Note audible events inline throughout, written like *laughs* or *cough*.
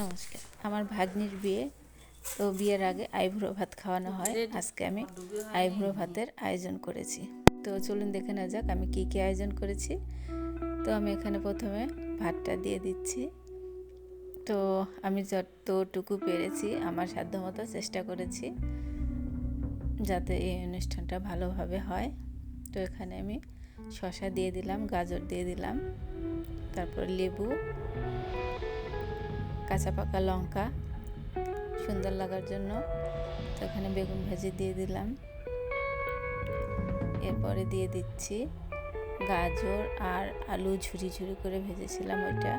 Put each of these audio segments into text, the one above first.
নমস্কার। আমার ভাগ্নির বিয়ে। তো বিয়ের আগে আইভুড়ো ভাত খাওয়ানো হয়। আজকে আমি আইভুড়ো ভাতের আয়োজন করেছি। তো চলুন দেখে নেওয়া যাক আমি কী কী আয়োজন করেছি। তো আমি এখানে প্রথমে ভাতটা দিয়ে দিচ্ছি। তো আমি যতটুকু পেরেছি আমার সাধ্যমতো চেষ্টা করেছি যাতে এই অনুষ্ঠানটা ভালোভাবে হয়। তো এখানে আমি শশা দিয়ে দিলাম গাজর দিয়ে দিলাম তারপর লেবু কাঁচা পাকা লঙ্কা, সুন্দর লাগার জন্য। তো এখানে বেগুন ভাজি দিয়ে দিলাম। এরপরে দিয়ে দিচ্ছি গাজর আর আলু ঝুরি ঝুরি করে ভেজেছিলাম ওইটা।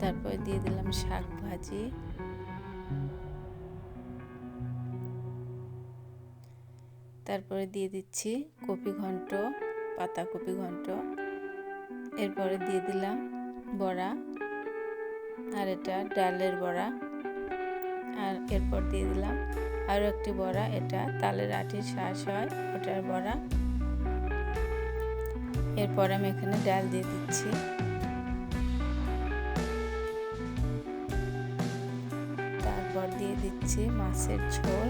তারপরে দিয়ে দিলাম শাক ভাজি। তারপরে দিয়ে দিচ্ছি কপি ঘন্ট, পাতা কপি ঘন্ট। এরপরে দিয়ে দিলাম বড়া। আর এটা ডালের বড়া। আর এরপর দিয়ে দিলাম আরও একটি বড়া। এটা তালের আটির শ্বাস হয়, ওটার বড়া। এরপর আমি এখানে ডাল দিয়ে দিচ্ছি। তারপর দিয়ে দিচ্ছি মাছের ঝোল।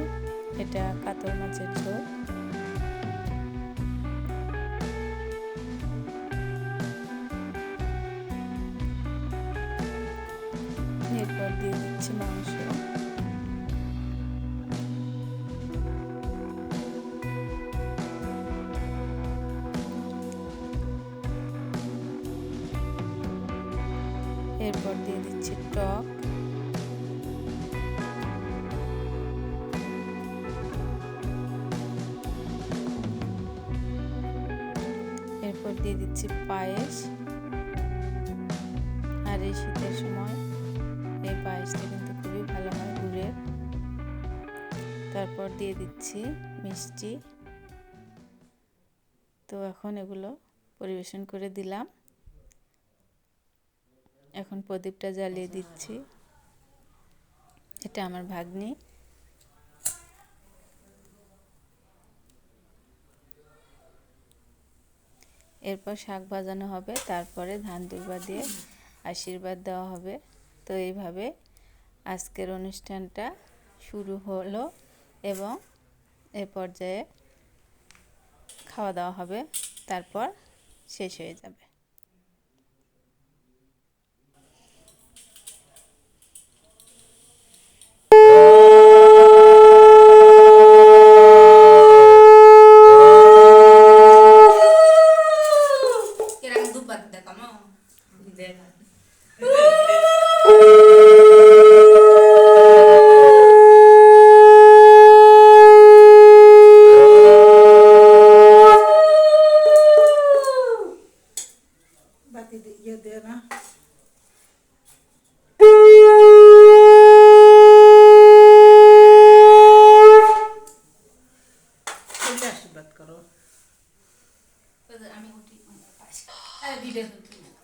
এটা কাতল মাছের ঝোল। দিচ্ছি মাংস। এরপর দিয়ে দিচ্ছি টক। এরপর দিয়ে দিচ্ছি পায়েস। আর এই শীতের সময় এই পায়েসটা কিন্তু খুবই ভালো হয়, গুড়ের। তারপর দিয়ে দিচ্ছি মিষ্টি। তো এখন এগুলো পরিবেশন করে দিলাম। এখন প্রদীপটা জ্বালিয়ে দিচ্ছি। এটা আমার ভাগ্নি। এরপর শাক ভাজানো হবে, তারপরে ধান দুর্বা দিয়ে আশীর্বাদ দেওয়া হবে। তো এইভাবে আজকের অনুষ্ঠানটা শুরু হলো এবং এ পর্যায়ে খাওয়া দাওয়া হবে তারপর শেষ হয়ে যাবে। *laughs* Ba't hindi yun din ah? Kailan siya ba't karo? Pwede aming hindi mo napas. Ah, hindi lang hindi mo.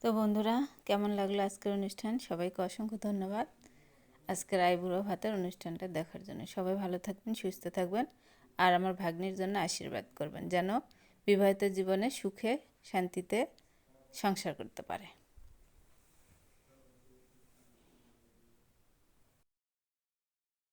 তো বন্ধুরা, কেমন লাগল আজকের অনুষ্ঠান? সবাইকে অসংখ্য ধন্যবাদ। আজকের আইবুড়ো ভাতের অনুষ্ঠানটা দেখার জন্য সবাই ভালো থাকবেন, সুস্থ থাকবেন, আর আমার ভাগ্নির জন্য আশীর্বাদ করবেন, যেন বিবাহিত জীবনে সুখে শান্তিতে সংসার করতে পারে।